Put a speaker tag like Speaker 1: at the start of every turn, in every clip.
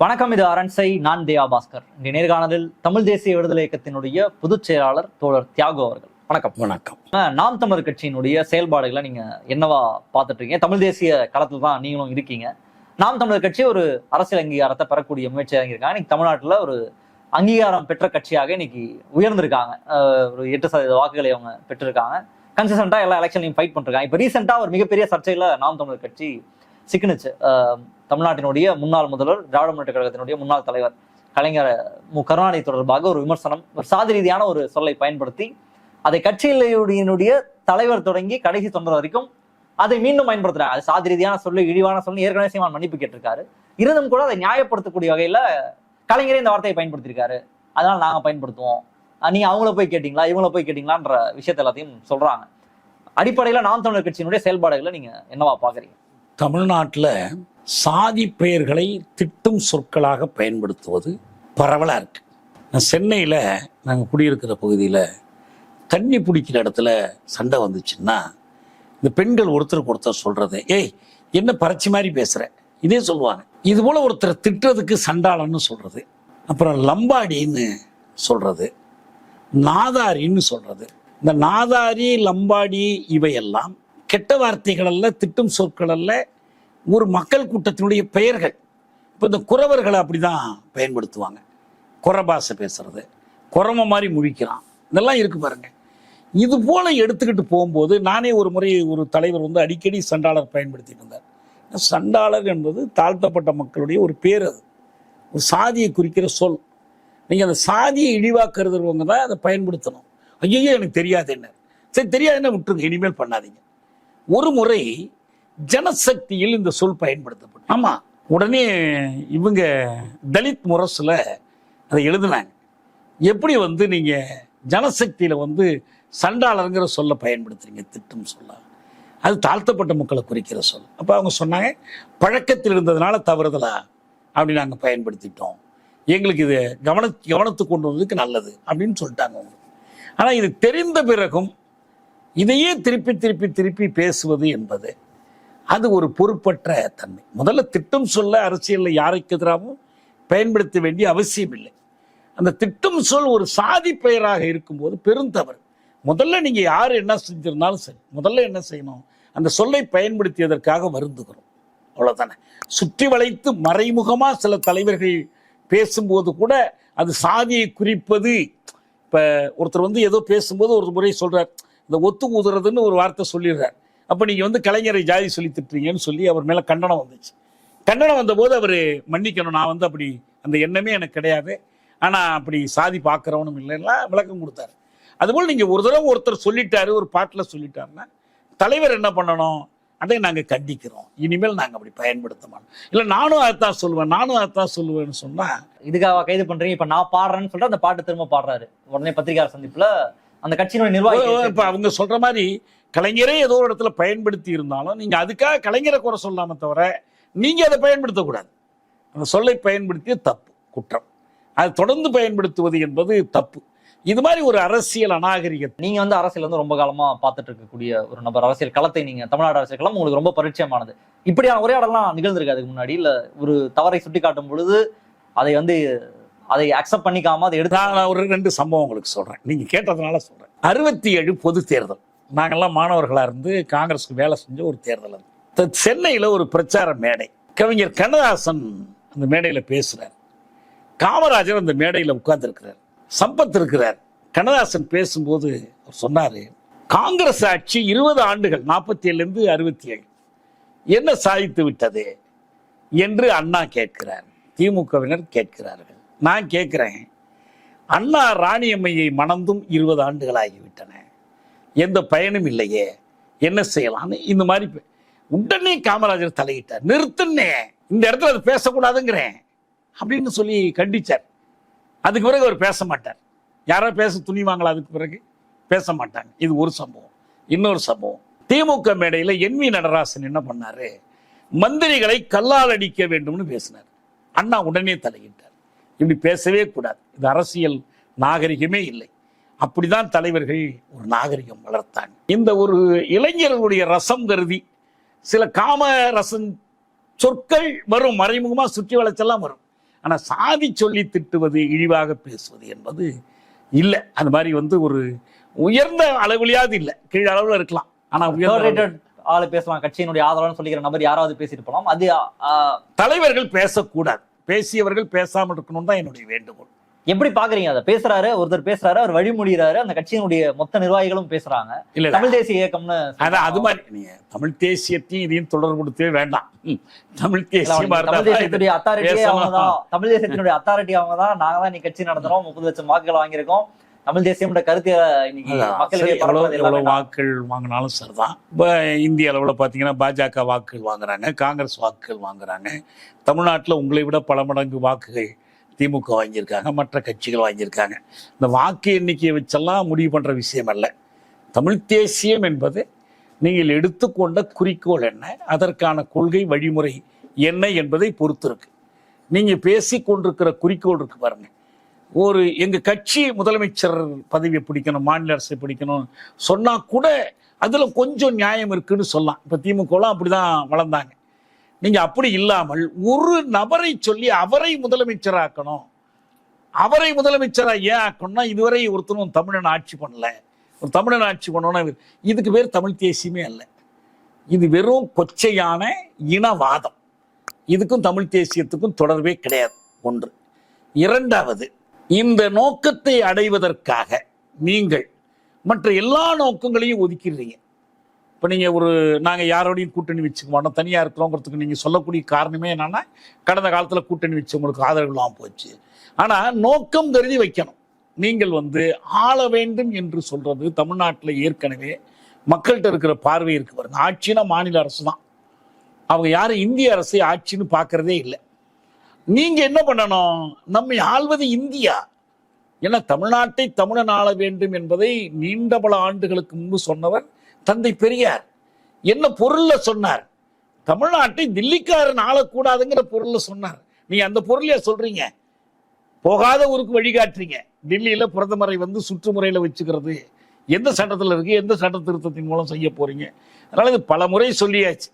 Speaker 1: வணக்கம் இது அரண்சை நான் தேவா பாஸ்கர். இந்த நேர்காணலில் தமிழ் தேசிய விடுதலை இயக்கத்தினுடைய பொதுச் செயலாளர் தோழர் தியாகு அவர்கள். வணக்கம்.
Speaker 2: வணக்கம்.
Speaker 1: நாம் தமிழர் கட்சியினுடைய செயல்பாடுகளை நீங்க என்னவா பார்த்துட்டு இருக்கீங்க தமிழ் தேசிய களத்துல தான் நீங்களும் இருக்கீங்க. நாம் தமிழர் கட்சி ஒரு அரசியல் அங்கீகாரத்தை பெறக்கூடிய முயற்சி இறங்கியிருக்காங்க இன்னைக்கு தமிழ்நாட்டுல ஒரு அங்கீகாரம் பெற்ற கட்சியாக இன்னைக்கு உயர்ந்திருக்காங்க. ஒரு எட்டு சதவீத வாக்குகளை அவங்க பெற்றிருக்காங்க. கன்சிஸ்டண்டா எல்லா எலெக்ஷன்லையும் ஃபைட் பண்ணிருக்காங்க. இப்போ ரீசெண்டா ஒரு மிகப்பெரிய சர்ச்சையில நாம் தமிழர் கட்சி சிக்கினுச்சு. தமிழ்நாட்டினுடைய முன்னாள் முதல்வர் திராவிட முன்னேற்ற கழகத்தினுடைய முன்னாள் தலைவர் கலைஞர் மு. கருணாநிதி தொடர்பாக ஒரு விமர்சனம் ஒரு சாதி ரீதியான ஒரு சொல்லை பயன்படுத்தி அதை கட்சியினுடைய தலைவர் தொடங்கி கடைசி தொண்டர் வரைக்கும் அதை மீண்டும் பயன்படுத்துறாங்க அது சாதி ரீதியான சொல்லு இழிவான சொல்லு ஏற்கனவே சீமான் மன்னிப்பு கேட்டிருக்காரு. இருந்தும் கூட அதை நியாயப்படுத்தக்கூடிய வகையில கலைஞரே இந்த வார்த்தையை பயன்படுத்தியிருக்காரு. அதனால நாங்க பயன்படுத்துவோம். நீ அவங்கள போய் கேட்டீங்களா இவங்கள போய் கேட்டீங்களான்ற விஷயத்த எல்லாத்தையும் சொல்றாங்க. அடிப்படையில நாம் தமிழர் கட்சியினுடைய செயல்பாடுகளை நீங்க என்னவா பாக்குறீங்க?
Speaker 2: தமிழ்நாட்டில் சாதி பெயர்களை திட்டும் சொற்களாக பயன்படுத்துவது பரவலாக இருக்கு. நான் சென்னையில் நாங்கள் குடியிருக்கிற பகுதியில் தண்ணி பிடிக்கிற இடத்துல சண்டை வந்துச்சுன்னா இந்த பெண்கள் ஒருத்தருக்கு ஒருத்தர் சொல்கிறது ஏய் என்ன பறச்சி மாதிரி பேசுகிற இதே சொல்லுவாங்க. இது போல் ஒருத்தரை திட்டுறதுக்கு சண்டாளன்னு சொல்கிறது அப்புறம் லம்பாடின்னு சொல்கிறது நாதாரின்னு சொல்கிறது இந்த நாதாரி லம்பாடி இவையெல்லாம் கெட்ட வார்த்தைகள் அல்ல திட்டும் சொற்கள் அல்ல ஒரு மக்கள் கூட்டத்தினுடைய பெயர்கள். இப்போ இந்த குறவர்களை அப்படிதான் பயன்படுத்துவாங்க. குறை பாஷை பேசுறது குறம மாதிரி முழிக்கிறான். இதெல்லாம் இருக்கு பாருங்க. இது போல எடுத்துக்கிட்டு போகும்போது நானே ஒரு முறை ஒரு தலைவர் வந்து அடிக்கடி சண்டாளர் பயன்படுத்திட்டு இருந்தார். சண்டாளர் என்பது தாழ்த்தப்பட்ட மக்களுடைய ஒரு பேர் அது. ஒரு சாதியை குறிக்கிற சொல். நீங்கள் அந்த சாதியை இழிவாக்குறதுவங்க தான் அதை பயன்படுத்தணும். ஐயோ எனக்கு தெரியாது என்ன சரி தெரியாது என்ன விட்டுருங்க இனிமேல் பண்ணாதீங்க. ஒரு முறை ஜனசக்தியில் இந்த சொல் பயன்படுத்தப்படும் ஆமா. உடனே இவங்க தலித் முரசில் அதை எழுதுனாங்க. எப்படி வந்து நீங்க ஜனசக்தியில வந்து சண்டாளருங்கிற சொல்ல பயன்படுத்துறீங்க? திட்டம் சொல்ல. அது தாழ்த்தப்பட்ட மக்களை குறிக்கிற சொல். அப்போ அவங்க சொன்னாங்க பழக்கத்தில் இருந்ததுனால தவறுதலா? அப்படி நாங்கள் பயன்படுத்திட்டோம். எங்களுக்கு இது கவன கவனத்துக்கு கொண்டு வந்ததுக்கு நல்லது அப்படின்னு சொல்லிட்டாங்க அவங்க. ஆனால் இது தெரிந்த பிறகும் இதையே திருப்பி திருப்பி திருப்பி பேசுவது என்பது அது ஒரு பொறுப்பற்ற தன்மை. முதல்ல திட்டம் சொல்ல அரசியலில் யாருக்கு எதிராகவும் பயன்படுத்த வேண்டிய அவசியம் இல்லை. அந்த திட்டம் சொல் ஒரு சாதி பெயராக இருக்கும்போது பெருந்தவறு முதல்ல நீங்கள் யார் என்ன செஞ்சிருந்தாலும் சரி முதல்ல என்ன செய்யணும்? அந்த சொல்லை பயன்படுத்தியதற்காக வருந்துகிறோம். அவ்வளோதானே சுற்றி வளைத்து மறைமுகமாக சில தலைவர்கள் பேசும்போது கூட அது சாதியை குறிப்பது இப்போ ஒருத்தர் வந்து ஏதோ பேசும்போது ஒரு முறை சொல்கிறார் இந்த ஒத்து ஊதுறதுன்னு ஒரு வார்த்தை சொல்லிடுறார். அப்ப நீங்க வந்து கலைஞரை ஜாதி சொல்லி திட்டுறீங்கன்னு சொல்லி அவர் மேல கண்டனம் வந்துச்சு. கண்டனம் வந்தபோது அவர் மன்னிக்கணும் நான் வந்து அப்படி அந்த எண்ணமே எனக்கு கிடையாது. ஆனா அப்படி சாதி பார்க்கறவனும் இல்லைன்னா விளக்கம் கொடுத்தாரு. அதுபோல் நீங்க ஒரு தடவை ஒருத்தர் சொல்லிட்டாரு ஒரு பாட்டில் சொல்லிட்டாருன்னா தலைவர் என்ன பண்ணணும்? அதை நாங்க கண்டிக்கிறோம். இனிமேல் நாங்க அப்படி பயன்படுத்த மாட்டோம். இல்லை நானும் அதைத்தான் சொல்லுவேன் நானும் அதைத்தான் சொல்லுவேன்னு சொன்னா
Speaker 1: இதுக்காக கைது பண்றீங்க இப்ப நான் பாடுறேன்னு சொல்லிட்டு அந்த பாட்டு திரும்ப பாடுறாரு. உடனே பத்திரிகையாளர் சந்திப்புல அந்த கட்சியினுடைய நிர்வாகி
Speaker 2: இப்ப அவங்க சொல்ற மாதிரி கலைஞரே ஏதோ ஒரு இடத்துல பயன்படுத்தி இருந்தாலும் நீங்க அதுக்காக கலைஞரை குறை சொல்லாம தவிர நீங்க அதை பயன்படுத்தக்கூடாது. அந்த சொல்லை பயன்படுத்திய தப்பு குற்றம். அது தொடர்ந்து பயன்படுத்துவது என்பது தப்பு. இது மாதிரி ஒரு அரசியல் அநாகரிகத்தை
Speaker 1: நீங்க வந்து அரசியல் வந்து ரொம்ப காலமா பார்த்துட்டு இருக்கக்கூடிய ஒரு நபர். அரசியல் களத்தை நீங்க தமிழ்நாடு அரசியல் களம் உங்களுக்கு ரொம்ப பரிச்சயமானது. இப்படியான உரையாடலாம் நிகழ்ந்திருக்கு அதுக்கு முன்னாடி. இல்ல ஒரு தவறை சுட்டி காட்டும் பொழுது அதை வந்து அதை அக்செப்ட் பண்ணிக்காம அதை எடுத்து
Speaker 2: நான் ஒரு ரெண்டு சம்பவம் உங்களுக்கு சொல்றேன். நீங்க கேட்டதுனால சொல்றேன். அறுபத்தி ஏழு பொது தேர்தல். நாங்கள்லாம் மாணவர்களாக இருந்து காங்கிரஸுக்கு வேலை செஞ்ச ஒரு தேர்தல் அது. சென்னையில் ஒரு பிரச்சார மேடை. கவிஞர் கண்ணதாசன் அந்த மேடையில் பேசுகிறார் காமராஜர் அந்த மேடையில் உட்கார்ந்துருக்கிறார். சம்பத் இருக்கிறார். கண்ணதாசன் பேசும்போது அவர் சொன்னார் காங்கிரஸ் ஆட்சி இருபது ஆண்டுகள் நாற்பத்தி ஏழுலேருந்து அறுபத்தி ஏழு என்ன சாதித்து விட்டது? என்று அண்ணா கேட்கிறார். திமுகவினர் கேட்கிறார்கள். நான் கேட்கிறேன் அண்ணா ராணியம்மையை மணந்தும் இருபது ஆண்டுகள் ஆகிவிட்டன. எந்த பயனும் இல்லையே. என்ன செய்யலாம்னு இந்த மாதிரி உடனே காமராஜர் தலையிட்டார். நிறுத்துன்னே இந்த இடத்துல அது பேசக்கூடாதுங்கிறேன். அப்படின்னு சொல்லி கண்டிச்சார். அதுக்கு பிறகு அவர் பேச மாட்டார். யாரோ பேச துணிவாங்களா அதுக்கு பிறகு பேச மாட்டாங்க. இது ஒரு சம்பவம். இன்னொரு சம்பவம். திமுக மேடையில் என் வி நடராசன் என்ன பண்ணாரு? மந்திரிகளை கல்லால் அடிக்க வேண்டும்னு பேசினார். அண்ணா உடனே தலையிட்டார். இப்படி பேசவே கூடாது. இது அரசியல் நாகரிகமே இல்லை. அப்படிதான் தலைவர்கள் ஒரு நாகரிகம் வளர்த்தாங்க இந்த ஒரு இளைஞர்களுடைய ரசம் கருதி சில காம ரசம் சொற்கள் வரும் மறைமுகமா சுற்றி வளைச்செல்லாம் வரும். ஆனா சாதி சொல்லி திட்டுவது இழிவாக பேசுவது என்பது இல்லை. அந்த மாதிரி வந்து ஒரு உயர்ந்த அளவிலையாவது இல்லை. கீழ் அளவுல இருக்கலாம். ஆனா உயர்ந்த
Speaker 1: தேர்ட்
Speaker 2: அளவுல-
Speaker 1: ரேட்டட் ஆளு பேசலாம் கட்சியினுடைய ஆதரவுன்னு சொல்லிக்கிற நபர் யாராவது பேசிட்டு போலாம் அது
Speaker 2: தலைவர்கள் பேசக்கூடாது. பேசியவர்கள் பேசாமல் இருக்கணும் தான் என்னுடைய வேண்டுகோள்.
Speaker 1: எப்படி பாக்குறீங்க? அதை பேசுறாரு ஒருத்தர் பேசுறாரு அவர் வழிமொழிகிறாரு அந்த கட்சியினுடைய மொத்த நிர்வாகிகளும் பேசுறாங்க.
Speaker 2: இல்ல.
Speaker 1: தமிழ் தேசிய இயக்கம்னு
Speaker 2: அதான் அது மாதிரி நீங்க தமிழ் தேசியத்தையும் இதையும் தொடர்பு கொடுத்தே வேண்டாம். தமிழ் தேசியமா
Speaker 1: தமிழ்
Speaker 2: இருந்தா
Speaker 1: தேசியத்துடைய அத்தாரிட்டியே
Speaker 2: பேசலாம்.
Speaker 1: அவங்க தான் தமிழ் தேசியத்தினுடைய அத்தாரிட்டி அவங்க தான் நாங்க தான் இன்னைக்கு கட்சி நடத்துறோம். முப்பது லட்சம் வாக்குகள் வாங்கியிருக்கோம். தமிழ் தேசியம் கருத்தை இன்னைக்கு மக்களுக்கு
Speaker 2: வாக்குகள் வாங்கினாலும் சரிதான். இப்போ இந்திய அளவில் பார்த்தீங்கன்னா பாஜக வாக்குகள் வாங்குறாங்க காங்கிரஸ் வாக்குகள் வாங்குறாங்க. தமிழ்நாட்டில் உங்களை விட பல மடங்கு வாக்குகள் திமுக வாங்கியிருக்காங்க மற்ற கட்சிகள் வாங்கியிருக்காங்க. இந்த வாக்கு எண்ணிக்கையை வச்செல்லாம் முடிவு பண்ணுற விஷயம் அல்ல. தமிழ் தேசியம் என்பது நீங்கள் எடுத்துக்கொண்ட குறிக்கோள் என்ன அதற்கான கொள்கை வழிமுறை என்ன என்பதை பொறுத்து இருக்கு நீங்கள் பேசி கொண்டிருக்கிற குறிக்கோள் இருக்கு பாருங்க. ஒரு எங்கள் கட்சி முதலமைச்சர் பதவியை பிடிக்கணும் மாநில அரசை பிடிக்கணும் சொன்னா கூட அதில் கொஞ்சம் நியாயம் இருக்குன்னு சொல்லலாம். இப்போ திமுகலாம் அப்படிதான் வளர்ந்தாங்க. நீங்க அப்படி இல்லாமல் ஒரு நபரை சொல்லி அவரை முதலமைச்சராக்கணும். அவரை முதலமைச்சரா ஏன் ஆக்கணும்னா இதுவரை ஒருத்தனும் தமிழன் ஆட்சி பண்ணல. ஒரு தமிழன் ஆட்சி பண்ணணும்னா இதுக்கு பேர் தமிழ் தேசியமே அல்ல. இது வெறும் கொச்சையான இனவாதம். இதுக்கும் தமிழ் தேசியத்துக்கும் தொடர்பே கிடையாது ஒன்று. இரண்டாவது இந்த நோக்கத்தை அடைவதற்காக நீங்கள் மற்ற எல்லா நோக்கங்களையும் ஒதுக்கிடுறீங்க. இப்போ நீங்கள் ஒரு நாங்கள் யாரோடையும் கூட்டணி வச்சுக்க மாட்டோம். தனியாக இருக்கிறோங்கிறதுக்கு நீங்கள் சொல்லக்கூடிய காரணமே என்னென்னா கடந்த காலத்தில் கூட்டணி வச்சவங்களுக்கு ஆதரவு இல்லாமல் போச்சு. ஆனால் நோக்கம் கருதி வைக்கணும். நீங்கள் வந்து ஆள வேண்டும் என்று சொல்கிறது தமிழ்நாட்டில் ஏற்கனவே மக்கள்கிட்ட இருக்கிற பார்வை இருக்கு பாருங்க. ஆட்சினா மாநில அரசு தான். அவங்க யாரும் இந்திய அரசை ஆட்சின்னு பார்க்கறதே இல்லை. நீங்கள் என்ன பண்ணணும்? நம்மை ஆள்வது இந்தியா. ஏன்னா தமிழ்நாட்டை தமிழன் ஆள வேண்டும் என்பதை நீண்ட பல ஆண்டுகளுக்கு முன்பு சொன்னவர் தந்தை பெரியார் என்ன பொருள்ல சொன்னார்? தமிழ்நாட்டை தில்லிக்காரன் ஆளக்கூடாதுங்கிற பொருள்ல சொன்னார். நீங்க அந்த பொருளைய சொல்றீங்க? போகாத ஊருக்கு வழிகாட்டுறீங்க. டெல்லியில பிரதமரை வந்து சுற்றுமுறையில வச்சுக்கிறது. எந்த சட்டத்தில் இருக்கு? எந்த சட்ட திருத்தத்தின் மூலம் செய்ய போறீங்க? அதனால இது பல முறை சொல்லியாச்சு.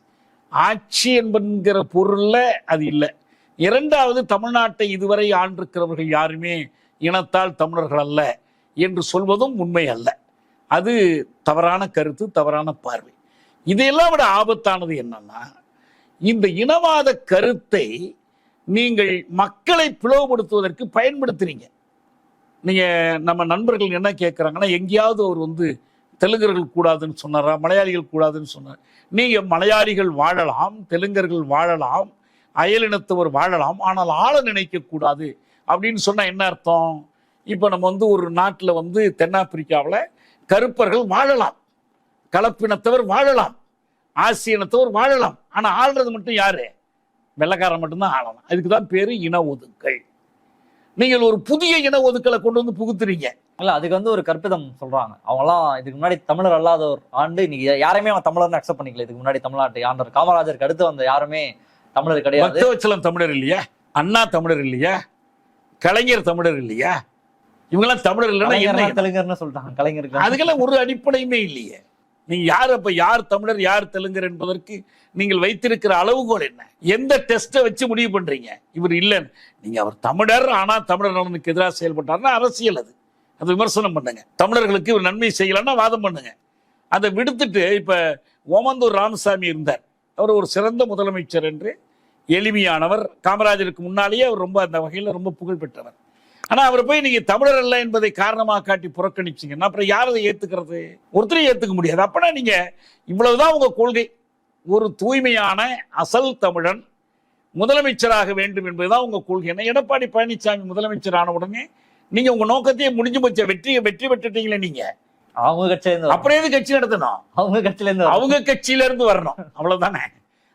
Speaker 2: ஆட்சி என்பன்கிற பொருள்ல அது இல்லை. இரண்டாவது தமிழ்நாட்டை இதுவரை ஆண்டிருக்கிறவர்கள் யாருமே இனத்தால் தமிழர்கள் அல்ல என்று சொல்வதும் உண்மை அல்ல. அது தவறான கருத்து தவறான பார்வை. இதையெல்லாம் விட ஆபத்தானது என்னன்னா இந்த இனவாத கருத்தை நீங்கள் மக்களை பிளவுபடுத்துவதற்கு பயன்படுத்துறீங்க. நீங்க நம்ம நண்பர்கள் என்ன கேட்குறாங்கன்னா எங்கேயாவது அவர் வந்து தெலுங்கர்கள் கூடாதுன்னு சொன்னாரா மலையாளிகள் கூடாதுன்னு சொன்னார். நீங்க மலையாளிகள் வாழலாம் தெலுங்கர்கள் வாழலாம் அயலினத்தவர் வாழலாம் ஆனால் ஆள நினைக்க கூடாது அப்படின்னு சொன்னா என்ன அர்த்தம்? இப்போ நம்ம வந்து ஒரு நாட்டில் வந்து தென்னாப்பிரிக்காவில் கருப்பர்கள் வாழலாம். கலப்பினத்தவர் வாழலாம். ஆசியனத்தவர் வாழலாம். ஆனா ஆள்றது மட்டும் யாரு? வெள்ளக்காரன் மட்டும்தான் ஆளலாம் அதுக்கு தான் பேரு இன ஒதுக்கல். நீங்கள் ஒரு புதிய இன ஒதுக்கலை கொண்டு வந்து புகுத்துறீங்க.
Speaker 1: இல்ல அதுக்கு வந்து ஒரு கற்பிதம் சொல்றாங்க. அவங்க எல்லாம் இதுக்கு முன்னாடி தமிழர் அல்லாத ஒரு ஆண்டு இன்னைக்கு யாரையுமே அவங்க தமிழர்னு அக்செப்ட் பண்ணிக்கல. இதுக்கு முன்னாடி தமிழ்நாட்டு ஆண்டர் காமராஜருக்கு அடுத்து வந்த யாருமே தமிழர் கிடையாது.
Speaker 2: தமிழர் இல்லையா? அண்ணா தமிழர் இல்லையா? கலைஞர் தமிழர் இல்லையா? இவங்கெல்லாம் தமிழர் இல்லைன்னா என்ன?
Speaker 1: தெலுங்கர்னு சொல்லிட்டாங்க கலைஞருக்கு
Speaker 2: அதுக்கெல்லாம் ஒரு அடிப்படையுமே இல்லையே. நீங்க யார் அப்ப யார் தமிழர் யார் தெலுங்கர் என்பதற்கு நீங்கள் வைத்திருக்கிற அளவுகோல் என்ன? எந்த டெஸ்ட்டை வச்சு முடிவு பண்றீங்க? இவர் இல்லைன்னு. நீங்க அவர் தமிழர் ஆனா தமிழர் நலனுக்கு எதிராக செயல்பட்டார்னா அரசியல் அது. அது விமர்சனம் பண்ணுங்க. தமிழர்களுக்கு இவர் நன்மை செய்யலன்னா வாதம் பண்ணுங்க. அதை விடுத்துட்டு இப்ப ஓமந்தூர் ராமசாமி இருந்தார். அவர் ஒரு சிறந்த முதலமைச்சர் என்று எளிமையானவர். காமராஜருக்கு முன்னாலேயே அவர் ரொம்ப அந்த வகையில் ரொம்ப புகழ் பெற்றவர். ஆனா அவர் போய் நீங்க தமிழர் அல்ல என்பதை காரணமாக காட்டி புறக்கணிச்சீங்கன்னா அப்புறம் யார் அதை ஏத்துக்கிறது? ஒருத்தரையும் ஏத்துக்க முடியாது. அப்பனா நீங்க இவ்வளவுதான் உங்க கொள்கை. ஒரு தூய்மையான அசல் தமிழன் முதலமைச்சராக வேண்டும் என்பதுதான் உங்க கொள்கை. என்ன எடப்பாடி பழனிசாமி முதலமைச்சர் ஆன உடனே நீங்க உங்க நோக்கத்தையே முடிஞ்சு போச்ச. வெற்றி வெற்றி பெற்றுட்டீங்களே நீங்க.
Speaker 1: அவங்க கட்சியில இருந்து.
Speaker 2: அப்புறம் எது கட்சி நடத்தணும்?
Speaker 1: அவங்க கட்சியில இருந்து.
Speaker 2: அவங்க கட்சியில இருந்து வரணும். அவ்வளவுதானே.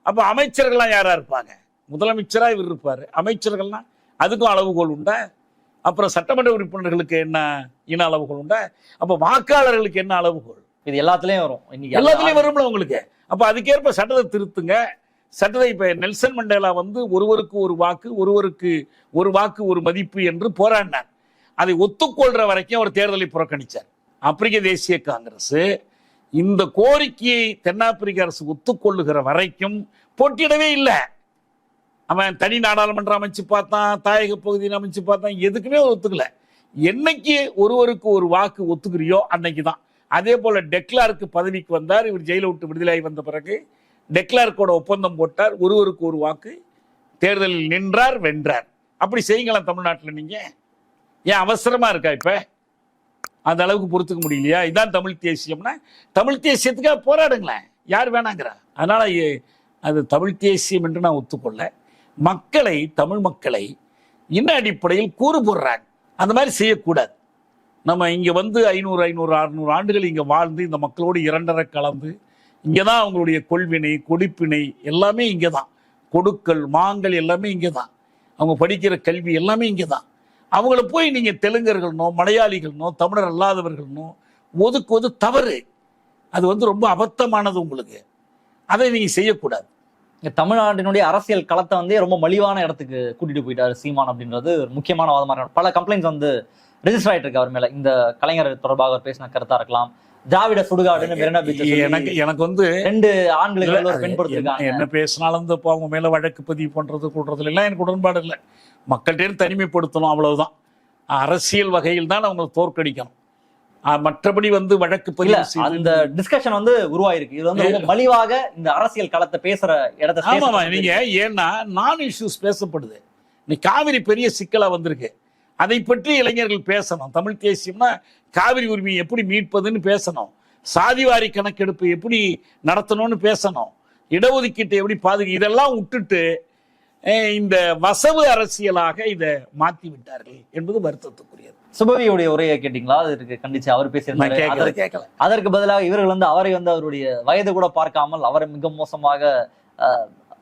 Speaker 2: அப்ப அமைச்சர்கள்லாம் யாரா இருப்பாங்க? முதலமைச்சரா இவர் இருப்பாரு. அமைச்சர்கள்லாம் அதுக்கும் அளவுகோல் உண்டா? அப்புறம் சட்டமன்ற உறுப்பினர்களுக்கு என்ன இன அளவுகோல் உண்டா? அப்ப வாக்காளர்களுக்கு என்ன அளவுகோல்?
Speaker 1: இது எல்லாத்துலயும் வரும். இன்னைக்கு
Speaker 2: எல்லாத்துலயும் வரும்ல உங்களுக்கு? அப்ப அதுக்கேற்ப சட்டத்தை திருத்துங்க. சட்டத்தை இப்ப நெல்சன் மண்டேலா வந்து ஒருவருக்கு ஒரு வாக்கு ஒருவருக்கு ஒரு வாக்கு ஒரு மதிப்பு என்று போராடினார். அதை ஒத்துக்கொள்ற வரைக்கும் அவர் தேர்தலை புறக்கணிச்சார். ஆப்பிரிக்க தேசிய காங்கிரஸ் இந்த கோரிக்கையை தென்னாப்பிரிக்க அரசு ஒத்துக்கொள்ளுகிற வரைக்கும் போட்டியிடவே இல்லை. அவன் தனி நாடாளுமன்றம் அமைச்சு பார்த்தான் தாயக பகுதியில் அமைச்சு பார்த்தான் எதுக்குமே ஒத்துக்கல. என்னைக்கு ஒருவருக்கு ஒரு வாக்கு ஒத்துக்கிறியோ அன்னைக்கு தான் அதே போல டெக்லாருக்கு பதவிக்கு வந்தார் இவர் ஜெயில விட்டு விடுதலை வந்த பிறகு டெக்லார்க்கோட ஒப்பந்தம் போட்டார் ஒருவருக்கு ஒரு வாக்கு தேர்தலில் நின்றார் வென்றார். அப்படி செய்யுங்களேன் தமிழ்நாட்டில் நீங்க? ஏன் அவசரமா இருக்கா இப்ப? அந்த அளவுக்கு பொறுத்துக்க முடியலையா? இதான் தமிழ் தேசியம்னா தமிழ் தேசியத்துக்காக போராடுங்களேன். யார் வேணாங்கிறா? அதனால அது தமிழ் தேசியம் என்று நான் ஒத்துக்கொள்ள மக்களை தமிழ் மக்களை இன்ன அடிப்படையில் கூறு போடுறாங்க? அந்த மாதிரி செய்யக்கூடாது. நம்ம இங்கே வந்து ஐநூறு ஐநூறு அறுநூறு ஆண்டுகள் இங்கே வாழ்ந்து இந்த மக்களோடு இரண்டரை கலந்து இங்கே தான் அவங்களுடைய கொள்வினை கொடுப்பினை எல்லாமே இங்கே தான் கொடுக்கல் மாங்கல் எல்லாமே இங்கே தான் அவங்க படிக்கிற கல்வி எல்லாமே இங்கே தான் அவங்கள போய் நீங்கள் தெலுங்கர்கள்னோ மலையாளிகள்னோ தமிழர் அல்லாதவர்கள்னோ ஒதுக்குவது தவறு. அது வந்து ரொம்ப அபத்தமானது உங்களுக்கு. அதை நீங்கள் செய்யக்கூடாது.
Speaker 1: தமிழ்நாட்டினுடைய அரசியல் களத்தை வந்து ரொம்ப மலிவான இடத்துக்கு கூட்டிட்டு போயிட்டாரு சீமான் அப்படின்றது ஒரு முக்கியமான வாதமா இருக்கு. பல கம்ப்ளைண்ட்ஸ் வந்து ரெஜிஸ்டர் ஆயிட்டு இருக்கு அவர் மேல. இந்த கலைஞர் தொடர்பாக அவர் பேசின கருத்தா இருக்கலாம். திராவிட சுடுகாடுன்னு மெரினா பீச்
Speaker 2: எனக்கு எனக்கு வந்து
Speaker 1: ரெண்டு ஆண்களுக்கு மேல ஒரு பெண்
Speaker 2: என்ன- பேசினாலும் இந்த அவங்க மேல வழக்கு பதிவு பண்றது கூடுறதுல எல்லாம் எனக்கு உடன்பாடு இல்லை. மக்கள்கிட்ட தனிமைப்படுத்தணும் அவ்வளவுதான். அரசியல் வகையில் தான் அவங்க தோற்கடிக்கணும். மற்றபடி வந்து வழக்கு பதிவு
Speaker 1: அந்த டிஸ்கஷன் வந்து உருவாயிருக்கு. இது வந்து மலிவாக இந்த அரசியல் களத்தை பேசுற இடத்த
Speaker 2: ஆமாமா நீங்க ஏன்னா நான் இஷ்யூஸ் பேசப்படுது. இன்னைக்கு காவிரி பெரிய சிக்கலா வந்திருக்கு. அதை பற்றி இளைஞர்கள் பேசணும். தமிழ் தேசியம்னா காவிரி உரிமையை எப்படி மீட்பதுன்னு பேசணும். சாதிவாரி கணக்கெடுப்பு எப்படி நடத்தணும்னு பேசணும். இடஒதுக்கீட்டை எப்படி பாதுகா இதெல்லாம் விட்டுட்டு இந்த வசவு அரசியலாக இதை மாத்தி விட்டார்கள் என்பது வருத்தத்துக்குரியது.
Speaker 1: சுபவியுடைய உரையை கேட்டீங்களா? அதற்கு கண்டிச்சு அவர் பேசியிருந்தாரு. அதற்கு- பதிலாக இவர்கள் வந்து அவரை வந்து அவருடைய வயது கூட பார்க்காமல் அவரை மிக மோசமாக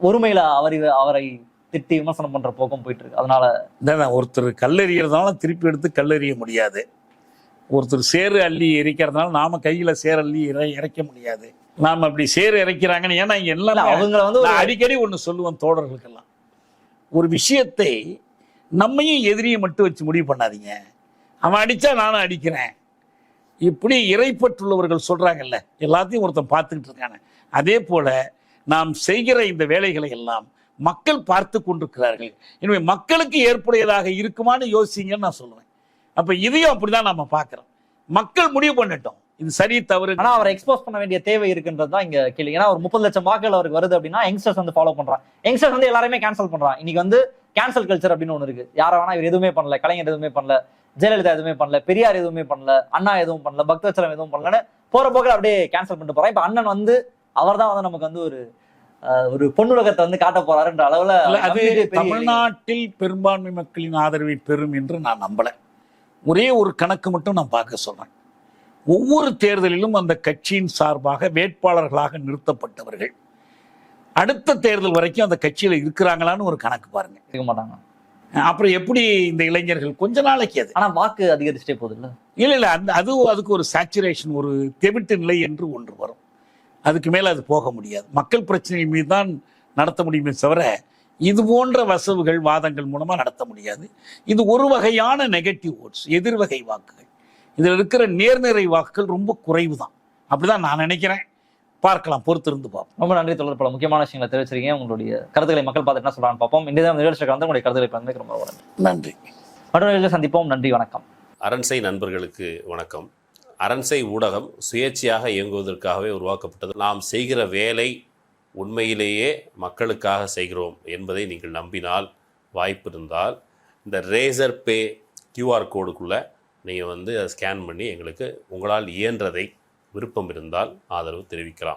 Speaker 1: ஒருமையில அவரை அவரை திட்டி விமர்சனம் பண்ற போக்கம் போயிட்டு இருக்கு அதனால
Speaker 2: இதான் ஒருத்தர் கல்லெறியறதுனால திருப்பி எடுத்து கல்லெறிய முடியாது. ஒருத்தர் சேறு அள்ளி எரிக்கிறதுனால நாம கையில சேறு அள்ளி இற- இறைக்க முடியாது. நாம அப்படி சேறு இறைக்கிறாங்கன்னு ஏன்னா எல்லாம்
Speaker 1: அவங்கள வந்து
Speaker 2: அடிக்கடி ஒண்ணு சொல்லுவேன் தோழர்களுக்கெல்லாம். ஒரு விஷயத்தை நம்மையும் எதிரியை மட்டும் வச்சு முடிவு பண்ணாதீங்க. அவன் அடித்தா நானும் அடிக்கிறேன். இப்படி இறைப்பற்றுள்ளவர்கள் சொல்கிறாங்கல்ல எல்லாத்தையும் ஒருத்தன் பார்த்துக்கிட்டு இருக்காங்க அதே போல் நாம் செய்கிற இந்த வேலைகளை எல்லாம் மக்கள் பார்த்து கொண்டிருக்கிறார்கள். எனவே மக்களுக்கு ஏற்புடையதாக இருக்குமான்னு யோசிங்கன்னு நான் சொல்லுவேன். அப்போ இதையும் அப்படிதான் நம்ம பார்க்குறோம். மக்கள் முடிவு பண்ணிட்டோம். இது சரி தவறு.
Speaker 1: ஆனால் அவரை எக்ஸ்போஸ் பண்ண வேண்டிய தேவை இருக்குன்றது தான் இங்கே கேள்வி. ஏன்னா ஒரு முப்பது லட்சம் வாக்குகள் அவருக்கு வருது அப்படின்னா யங்ஸ்டர்ஸ் வந்து ஃபாலோ பண்ணுறான் யங்ஸ்டர்ஸ் வந்து எல்லாருமே கேன்சல் பண்ணுறான் இன்னைக்கு வந்து கேன்சல் கல்ச்சர் அப்படின்னு ஒன்று இருக்கு. யாரை வேணா இவர் எதுவுமே பண்ணல கலைஞர் எதுவுமே பண்ணல. ஜெயலலிதா எதுவுமே பண்ணல பெரியார் எதுவுமே பண்ணல அண்ணா எதுவும் பண்ணல பக்தவச்சலம் எதுவும் பண்ணலன்னு போற போக்கில் அப்படியே கேன்சல் பண்ணிட்டு போறான். இப்ப அண்ணன் வந்து அவர்தான் வந்து நமக்கு வந்து ஒரு ஒரு பொன்னுலகத்தை வந்து காட்ட போறாருன்ற அளவுல
Speaker 2: அது தமிழ்நாட்டில் பெரும்பான்மை மக்களின் ஆதரவை பெறும் என்று நான் நம்பல. ஒரே ஒரு கணக்கு மட்டும் நான் பார்க்க சொல்றேன். ஒவ்வொரு தேர்தலிலும் அந்த கட்சியின் சார்பாக வேட்பாளர்களாக நிறுத்தப்பட்டவர்கள். அடுத்த தேர்தல் வரைக்கும் அந்த கட்சியில இருக்கிறாங்களான்னு ஒரு கணக்கு பாருங்க.
Speaker 1: இருக்க மாட்டாங்க.
Speaker 2: அப்புறம் எப்படி இந்த இளைஞர்கள்? கொஞ்ச நாளைக்கு அது.
Speaker 1: ஆனா வாக்கு அதிகரிச்சுட்டே போகுது இல்ல
Speaker 2: இல்ல இல்ல அந்த அது அதுக்கு ஒரு சேச்சுரேஷன் ஒரு தெவிட்டு நிலை என்று ஒன்று வரும். அதுக்கு மேல அது போக முடியாது. மக்கள் பிரச்சனை மீது தான் நடத்த முடியுமே தவிர இது போன்ற வசவுகள் வாதங்கள் மூலமா நடத்த முடியாது. இது ஒரு வகையான நெகட்டிவ் ஓட்ஸ் எதிர்வகை வாக்குகள். இதில் இருக்கிற நேர்நிறை வாக்குகள் ரொம்ப குறைவு தான் அப்படிதான் நான் நினைக்கிறேன். பார்க்கலாம் பொறுத்திருந்து பார்ப்போம்.
Speaker 1: ரொம்ப நன்றி தொடர் பல முக்கியமான விஷயங்களை தெரிவிச்சிருக்கீங்க. உங்களுடைய கருத்துக்களை மக்கள் பார்த்து என்ன சொல்றாங்கன்னு பார்ப்போம். இந்த நிகழ்ச்சி கலந்து உங்களுடைய கருத்துக்களை பகிர்ந்ததுக்கு ரொம்ப நன்றி. மற்றொரு சந்திப்போம். நன்றி வணக்கம்.
Speaker 3: அரண்சை நண்பர்களுக்கு வணக்கம். அரண்சை ஊடகம் சுயேட்சையாக இயங்குவதற்காகவே உருவாக்கப்பட்டது. நாம் செய்கிற வேலை உண்மையிலேயே மக்களுக்காக செய்கிறோம் என்பதை நீங்கள் நம்பினால் வாய்ப்பு இருந்தால் இந்த ரேசர் பே கியூஆர் கோடுக்குள்ளே நீங்கள் வந்து அதை ஸ்கேன் பண்ணி எங்களுக்கு உங்களால் இயன்றதை விருப்பம் இருந்தால் ஆதரவு தெரிவிக்கலாம்.